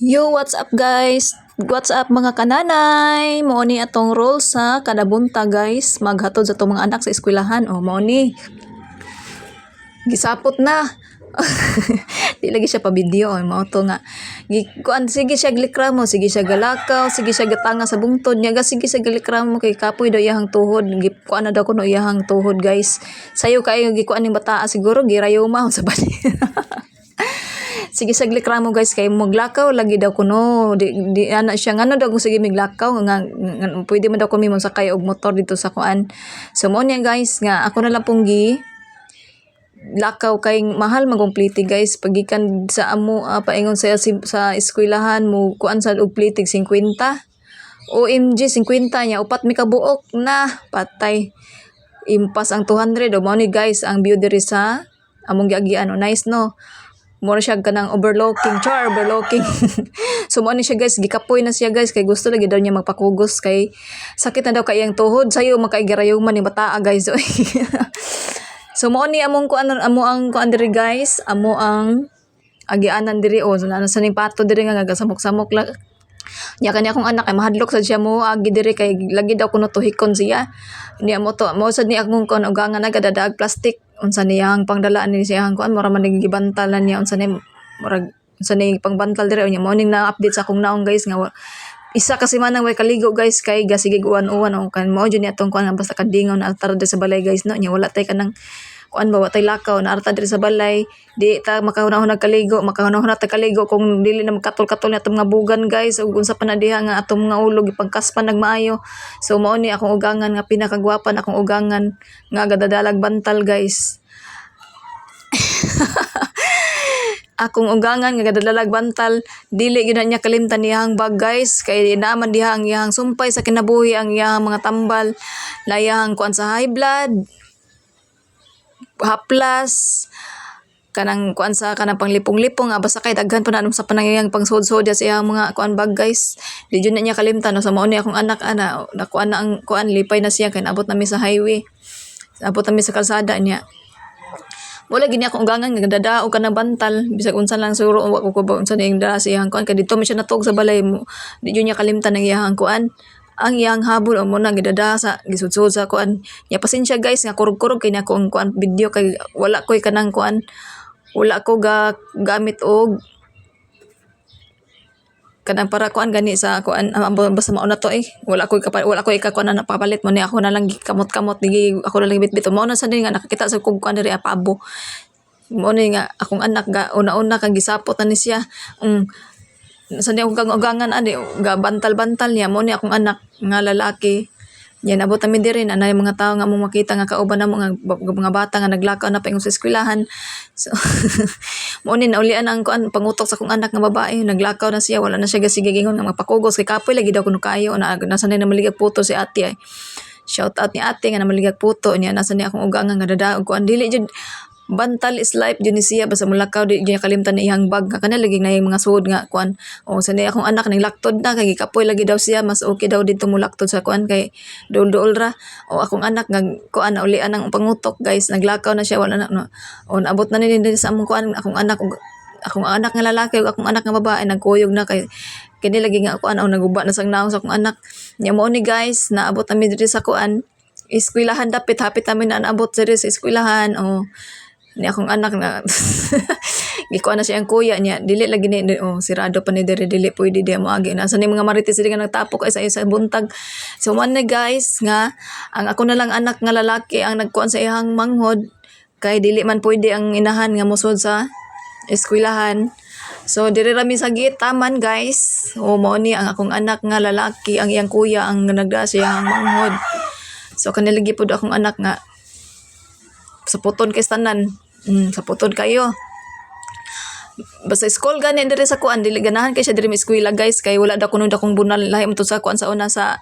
Yo, what's up guys? What's up mga kananay? Mao ni atong role sa kada bunta guys. Maghatod sa atong mga anak sa eskwelahan. O, mao ni. Gisapot na. Di lagi siya pa video. O, mao to nga. Kuan, sige siya glikramo. Sige siya galakaw. Sige siya gatanga sa bungtod. Nyaga sige siya glikramo kay kapoy daw iyahang tuhod. Kuan na daw kuno iyahang tuhod guys. Sayo kayo gikuan ni bataa siguro. Girayuma sa bali. sige saglit ramo guys kay maglakaw lagi daw kuno. Di, di ana siya ngano daw kung sige miglakaw nga, nga pwede man daw kami mo sakay og motor dito sa kuan. So mo niya guys nga ako na lang pong gi lakaw kay mahal magumpliti guys. Pagikan sa amo uh, paingon sa sa eskwelahan mo kuan sa og plitig 50 OMG 50 nya upat mi kabuok na patay. Impas ang 200 o mo ni guys ang diri sa among giagian. Nice no Mura siya kanang overlooking, char overlooking. so mo ni siya guys, gikapoy na siya guys kay gusto lagi daw niya magpakugos kay sakit na daw kay ang tuhod sayo makaigirayuman ni bataa guys. so mo ni among kuan amo ang kuan diri guys, amo ang agianan diri o so, na sa ning pato diri nga nagasamok-samok lang Nya kanya akong anak ay mahadlok sa siya mo agi diri kay lagi daw kuno tuhikon siya. Niya mo to mo sad ni akong kon ugangan nagadadag plastic unsa niyang pangdalaan ni siyang kuan mura man nagibantalan niya unsa ni murag unsa ni pangbantal diri nya mo ning na-update sa akong naong guys nga isa kasi man ang way kaligo guys kay gasigig uwan-uwan o kan mo jud ni atong kuan nga basta kadingaw na altar sa balay guys no nya wala tay kanang kuan ba watay lakaw na arta diri sa balay. Di ta makahunahon kaligo makahunahon ta kaligo kung dili na magkatol-katol ni atong nga bugan guys ug unsa pa diha nga atong nga ulog ipangkaspan nagmaayo so mao ni akong ugangan nga pinakagwapan akong ugangan nga gadadalag bantal guys. Akong ugangan nga gadadalag bantal dili gyud niya kalimtan niyang bag guys. Kay naman diha ang iyang sumpay sa kinabuhi ang iyang mga tambal layang kuan sa high blood haplas kanang kuan sa kanang panglipong-lipong nga basta kay daghan pa na sa panangyayang pangsod-sod sa iyang mga kuan bag guys. Di jud na niya kalimtan no? Sa mao ni akong anak ana na kuan na ang kuan lipay na siya kay abot nami sa highway. Abot nami sa kalsada niya. Wala gini akong ugangan nga dadao ka ng bantal. Bisag unsa lang siguro wa ko ko ba unsa ning dara sa iyang kuan. Kay dito man siya natog sa balay mo. Di jud niya kalimtan ang iyang kuan ang iyang habol o mo na gidada sa gisudsud sa kuan. Nya pasensya guys nga kurog-kurog kay na akong kuan video kay wala koy kanang kuan. Wala ko ga gamit og kanang para kuan gani sa kuan ah, basta mao na to eh. Wala ko wala ko ikakuan na napapalit mo ni ako na lang kamot-kamot di ako na lang bitbit mo na sa nga nakakita sa kog kuan diri apabo mo ni nga akong anak ga una-una kang gisapot na ni siya. Um, sa niya akong ugangan ani ga bantal-bantal niya. Mo ni akong anak nga lalaki. Yan abot kami diri na na mga tao nga mo makita nga kauban na mga mga bata nga naglakaw na pa sa eskwelahan. So mo ni naulian ang kuan pangutok sa kong anak nga babae. Naglakaw na siya wala na siya gasigigingon nga magpakugos. Kay kapoy lagi daw kuno kayo. Na nasa na maligag puto si ate ay. Shout out ni ate nga namaligag puto niya. Nasa niya akong ugangan nga dadaog kuan. Dili jud bantal is life jud siya. Basta mulakaw di niya kalimtan ni iyang bag. Kana lagi na yung mga suod nga kuan. O sa niya akong anak naglaktod na kay kapoy lagi daw siya. Mas okay daw dito mulaktod sa kuan kay dul-dul ra. O akong anak nga kuan na ulian ang pangutok guys. Naglakaw na siya wala na no. o naabot na ni din sa among kuan akong anak ug akong anak nga lalaki ug akong anak nga babae nagkuyog na kay kini lagi nga kuan o naguba na sang naong sa akong anak. Nya mo ni guys naabot na mi diri sa kuan. Eskwelahan dapit hapit namin na naabot diri sa eskwelahan o ni akong anak na gikuha na siya ang kuya niya dili lagi ni oh sirado pa ni diri dili pwede di mo agi nasa ni mga marites dili nga nagtapok ay sa isa buntag so man na guys nga ang ako na lang anak nga lalaki ang nagkuan sa iyang manghod kay dili man pwede ang inahan nga musod sa eskwelahan So diri rami sa taman guys. O mo ni ang akong anak nga lalaki ang iyang kuya ang nagda sa iyang manghod. So kanilagi pud akong anak nga sa puton kay tanan. Mm, sa puton kayo. Basta school gani diri sa kuan dili ganahan kay siya diri mi eskwela guys kay wala daw kuno dakong bunal lahi mo sa kuan sa una sa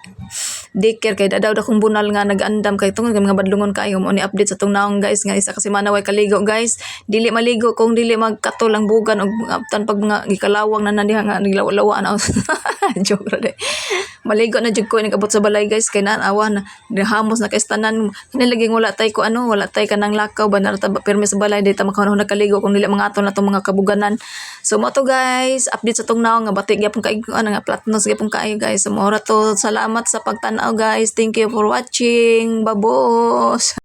daycare kay daw dakong bunal nga nag-andam kay tungod kay mga badlungon kayo mo ni update sa tong naong guys nga isa kasi manaway kaligo guys. Dili maligo kung dili magkatol ang bugan og aptan pag mga gikalawang na nadiha nga naglawa-lawa na. Joke ra maligo na jud ko nagabot sa balay guys kay naawa na. Hamos na kay tanan hinilaging wala tay ko ano wala tay kanang lakaw ba narata pirmi sa balay dito makahon nagkaligo kung dili mga aton na tong mga kabuganan. So mo to guys update sa tong naong nga batik gyapon kay ano nga platnos gyapon kaayo guys. So mo to salamat sa pagtanaw guys. Thank you for watching. Babos